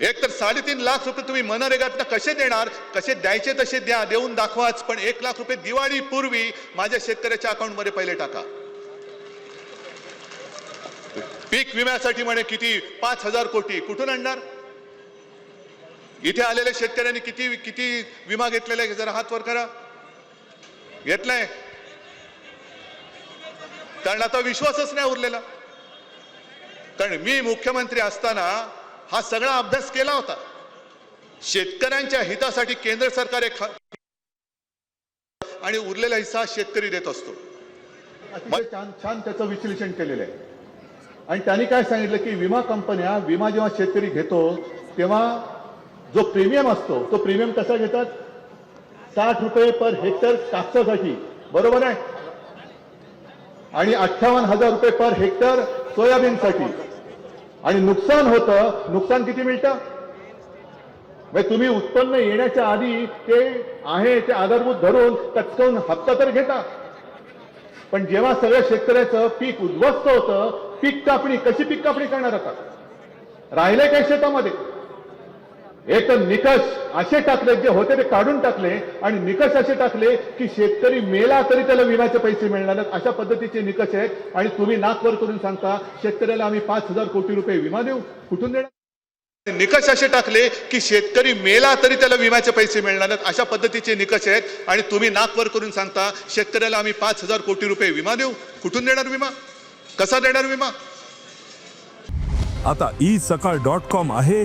एक तर साडेतीन लाख रुपये तुम्ही मनरेगातनं कसे देणार? कसे द्यायचे तसे द्या देऊन दाखवाच. पण एक लाख रुपये दिवाळी पूर्वी माझ्या शेतकऱ्याच्या अकाउंटमध्ये पहिले टाका. पीक विम्यासाठी म्हणे किती? पाच हजार कोटी. कुठून आणणार? इथे आलेल्या शेतकऱ्यांनी किती किती विमा घेतलेला आहे? जरा हात वर करा. घेतलाय. कारण आता विश्वासच नाही उरलेला. कारण मी मुख्यमंत्री असताना हा सगळा अभ्यास केला होता. शेतकऱ्यांच्या हितासाठी केंद्र सरकार एक आणि उरलेला हिस्सा शेतकरी देत असतो. छान छान त्याचं विश्लेषण केलेलं आहे. आणि त्यांनी काय सांगितलं की विमा कंपन्या विमा जेव्हा शेतकरी घेतो तेव्हा जो प्रीमियम असतो तो प्रीमियम कसा घेतात? साठ रुपये पर हेक्टर कापसासाठी. बरोबर आहे? आणि अठ्ठावन्न हजार रुपये पर हेक्टर सोयाबीनसाठी. आणि नुकसान होतं. नुकसान किती मिळतं? म्हणजे तुम्ही उत्पन्न येण्याच्या आधी ते आहे ते आधारभूत धरून टचकवून हप्ता तर घेता. पण जेव्हा सगळ्या शेतकऱ्याचं पीक उद्ध्वस्त होतं पीक कापणी कशी पीक कापणी करणार आता? राहिले काय शेतामध्ये? एक तर निकष असे टाकले जे होते ते काढून टाकले आणि निकष असे टाकले की शेतकरी मेला तरी त्याला विम्याचे पैसे मिळणार अशा पद्धतीचे निकष आहेत. आणि तुम्ही नाकवर करून सांगता शेतकऱ्याला आम्ही पाच हजार कोटी रुपये विमा देऊ. कुठून देणार? निकष असे टाकले की शेतकरी मेला तरी त्याला विम्याचे पैसे मिळणार अशा पद्धतीचे निकष आहेत. आणि तुम्ही नाकवर करून सांगता शेतकऱ्याला आम्ही पाच हजार कोटी रुपये विमा देऊ. कुठून देणार विमा? कसा देणार विमा? आता ई सकाळ डॉट कॉम आहे.